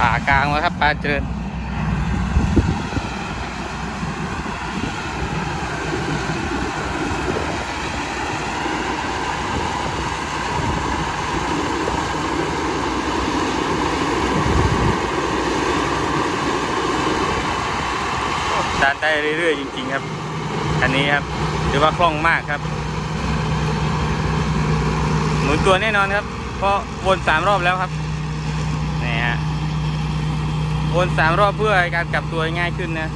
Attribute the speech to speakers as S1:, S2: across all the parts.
S1: ผ่ากลางแล้วครับปลาเจริญดันได้เรื่อยๆจริงๆครับ อันนี้ครับถือว่าคล่องมากครับ หมุนตัวแน่นอนครับ เพราะวนสามรอบแล้วครับ วนสามรอบเพื่อการกลับตัวง่ายขึ้นนะ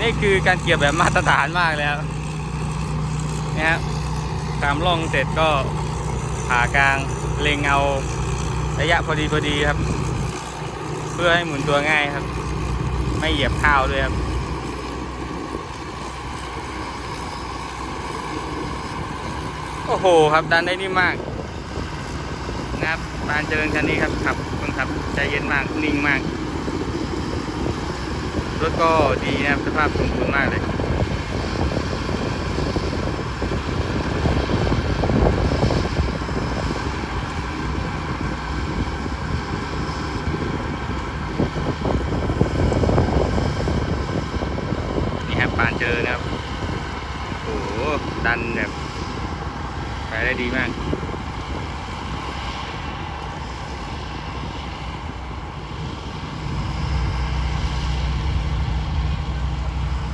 S1: นี่คือการเกี่ยวแบบมาตรฐานมากแล้วนี่ครับตามร่องเสร็จก็ผ่ากลางเล็งเอาระยะพอดีพอดีครับ เพื่อให้หมุนตัวง่ายครับ ไม่เหยียบข้าวด้วยครับโอ้โหครับดันได้นิ่มมากนะครับปานเจริญคันนี้ครับขับ ครับใจเย็นมากนิ่งมากรถก็ดีนะครับสภาพสมบูรณ์มากเลย นี่ครับปานเจริญนะครับ โอ้โหดันแบบ ไปได้ดีมาก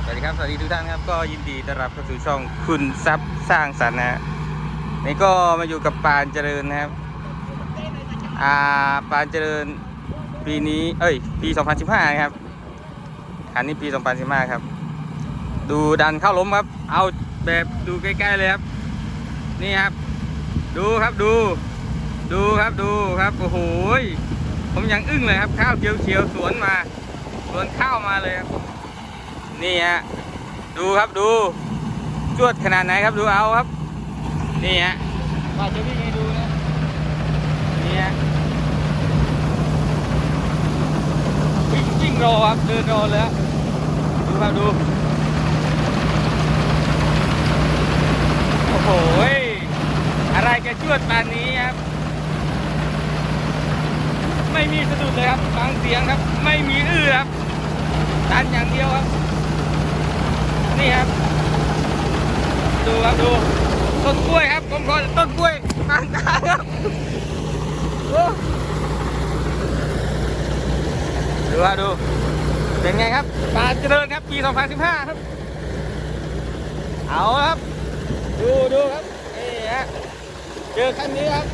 S1: สวัสดี ครับ สวัสดีทุกท่านครับ ก็ยินดีต้อนรับเข้าสู่ช่องคุณทรัพย์สร้างสรรค์นะฮะนี่ก็มาอยู่กับปานเจริญนะครับ อ่า ปานเจริญปีนี้ เอ้ย ปี 2015นะครับ อันนี้ปี 2015 ครับ ดูดันเข้าล้มครับ เอาแบบดูใกล้ๆเลยครับ นี่ครับ ดูครับดู ดูครับดูครับ โอ้โห ผมยังอึ้งเลยครับ ข้าวเขียวๆสวนมา สวนข้าวมาเลยครับ นี่ฮะดูครับดูจวดขนาดไหนครับดูเอาครับ นี่ฮะว่าจะวิ่งให้ดูนะนี่ฮะวิ่งวิ่งรอครับเดินรอเลยครับดูครับดูโอ้โหยอะไรจะชวดปานนี้ครับไม่มีสะดุดเลยครับฟังเสียงครับ ไม่มีอื้อครับดันอย่างเดียวครับ นี่ครับ ดูครับดู ต้นกล้วยครับผมขอต้นกล้วยกลางทางครับดูครับดู เป็นไงครับปาเจริญครับปี 2015 ครับ เอาครับ ดูดูครับนี่ฮะเจอคันนี้ครับ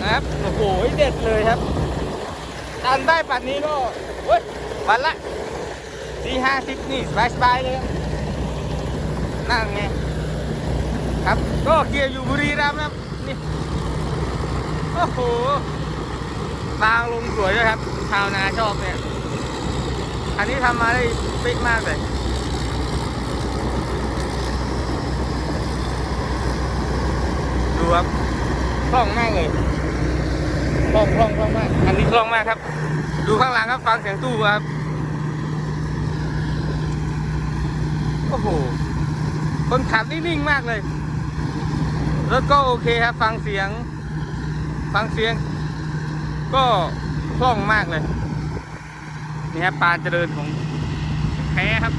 S1: นะครับโอ้โหเด็ดเลยครับดันได้ปัดนี้ก็วันละสี่ห้าสิบนี่สบายสบายๆเลยครับ นั่นไงครับ ก็เกียร์อยู่บุรีรัมย์นะครับนี่โอ้โหทางลงสวยด้วยครับ ชาวนาชอบเนี่ย อันนี้ทำมาได้เป๊ะมากเลยดูครับคล่องมากเลยคล่องคล่องคล่องมาก อันนี้คล่องมากครับ ดูข้างหลังครับฟังเสียงตู้ครับ โอ้โห คนขับนี่นิ่งมากเลย รถก็โอเคครับ ฟังเสียง ฟังเสียง ก็คล่องมากเลย นี่ครับปานเจริญของแท้ครับ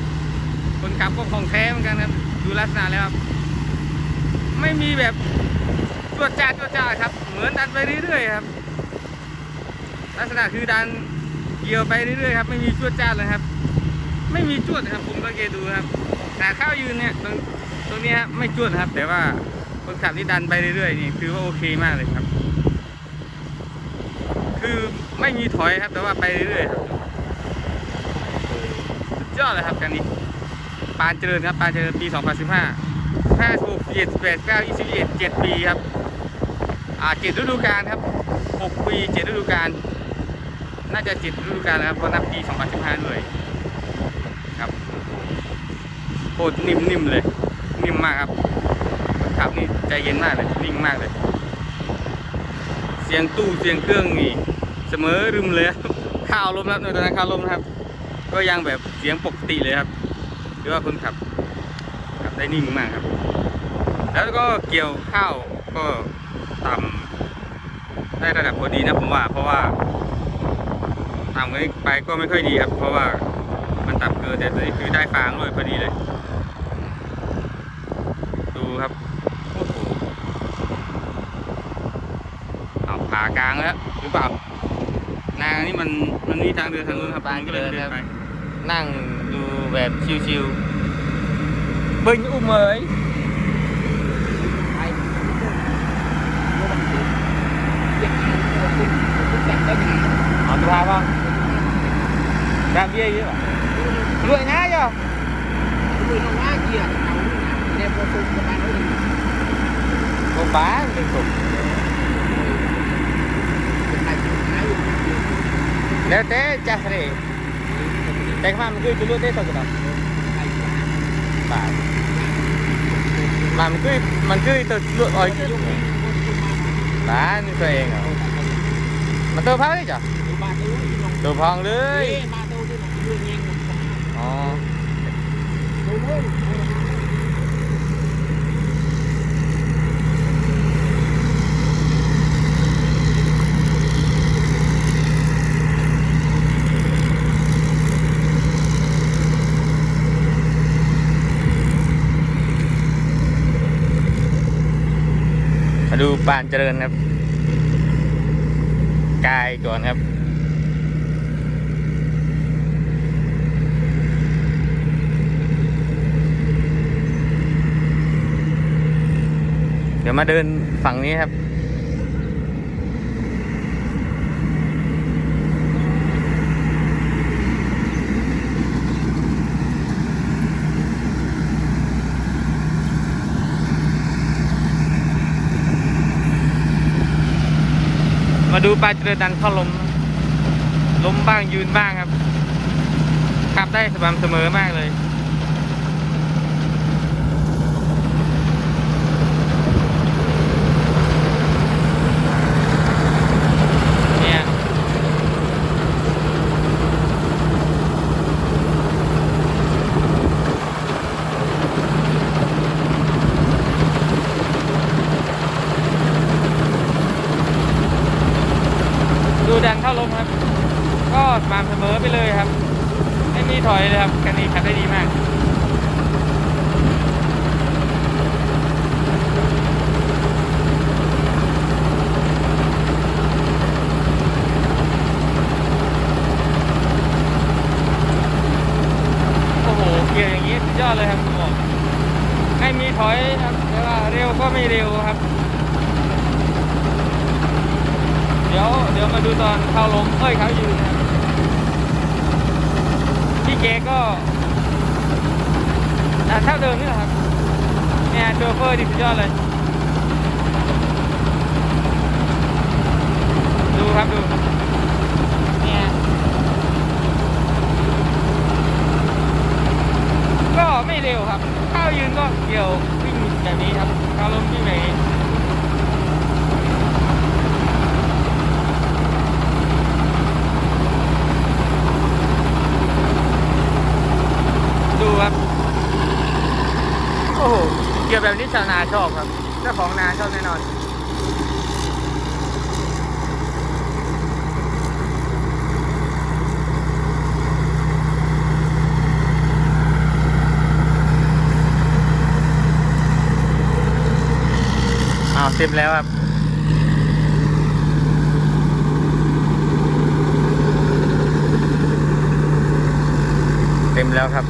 S1: คนขับก็ของแท้เหมือนกันครับ ดูลักษณะแล้วครับ ไม่มีแบบจวดจ้าจวดจ้าครับ เหมือนดันไปเรื่อยๆครับ ลักษณะคือดันเกี่ยวไปเรื่อยๆครับ ไม่มีจวดจ้าเลยครับ ไม่มีจวดครับผมสังเกตดูครับแต่ข้าวยืนเนี่ยตรง ตรงนี้ไม่จวดครับ แต่ว่าคนขับที่ดันไปเรื่อยๆนี่คือว่าโอเคมากเลยครับ คือไม่มีถอยครับ แต่ว่าไปเรื่อยๆครับสุดยอดเลยครับคันนี้ปานเจริญครับปานเจริญปี 2015ห้าหกเจ็ดแปดเก้ายี่สิบเอ็ดเจ็ดปีครับอ่าเจ็ดฤดูกาลครับหกปีเจ็ดฤดูกาลน่าจะเจ็ดฤดูกาลแล้วครับเพราะนับปีสองพันสิบห้าด้วยครับโคตรนิ่มๆเลย นิ่มมากครับคนขับนี่ใจเย็นมากเลยนิ่งมากเลย เสียงตู้เสียงเครื่องนี่เสมอรึมเลยข้าวลมแล้วในตอนนั้นข้าวลมนะครับ ก็ยังแบบเสียงปกติเลยครับหรือว่าคนขับขับได้นิ่งมากครับ แล้วก็เกี่ยวข้าวก็ต่ำได้ระดับพอดีนะผมว่า เพราะว่าต่ำกว่านี้ไปก็ไม่ค่อยดีครับ เพราะว่ามันต่ำเกินแต่ตอนนี้คือได้ฟางเลยพอดีเลย ครับโอ้โหเอาผ่ากลางแล้วหรือเปล่า นางนี่มันมันมีทางเดินทางนู้นครับมันก็เลยเดินไปนั่งดูแบบชิวๆเบิ้งอุ้มเอ๋ย
S2: ไอ้พวกมันติดเด็กที่เราคุณคุณแต่งได้ยังไง
S1: เอาตัวพาบ้างดามเบี้ยเยอะ รวยง่ายจ้ะ
S2: คุณเอาว่าเกียร์เอาเนี่ยพอคุณประมาณนั้น
S1: โรงพยาบาลเป็นสุข
S2: เป็นใครเป็นใครอยู่
S1: แล้วแต่จะเสด็จแต่ข้ามันคือจุลุเต้ตัวกัน
S2: ใครอยู่
S1: บาทมันคือมันคือตัวลุอ้อยบ้านนี่ตัวเองเหรอมันตัวพักได้จ้ะ
S2: มาตู้ที่ลง
S1: ตัวพองเล
S2: เฮ้
S1: ย
S2: มาตู้ที่ลงเรื่องเงี้ย
S1: อ๋อ
S2: ตู้เลย
S1: มาดูปานเจริญครับกายก่อนครับ เดี๋ยวมาเดินฝั่งนี้ครับ มาดูปลาเจริญดันเข้าลมล้มบ้างยืนบ้างครับขับได้สม่ำเสมอมากเลยเนี่ย ดูดันเข้าลมครับ ก็สม่ำเสมอไปเลยครับ ไม่มีถอยเลยครับคันนี้ขับได้ดีมากโอ้โหเกียร์อย่างนี้สุดยอดเลยครับผมไม่มีถอยครับแต่ว่าเร็วก็ไม่เร็วครับ เดี๋ยวเดี๋ยวมาดูตอนเข้าลมเอ้ยเขายืนนะพี่เก๋ก็อ่าเท่าเดิมนี่แหละครับเนี่ยโชเฟอร์ดีสุดยอดเลย ดูครับดูเนี่ยก็ไม่เร็วครับข้าวยืนก็เกี่ยววิ่งแบบนี้ครับข้าวลมวิ่งแบบนี้ดูครับ โอ้โห เกี่ยว แบบนี้ชาวนาชอบครับ เจ้าของนาชอบแน่นอน อ้าวเต็มแล้วครับเต็มแล้วครับ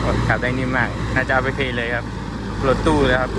S1: โอ้ยขับ ได้นิ่มมาก น่าจะเอาไปเทเลยครับ รถตู้เลยครับ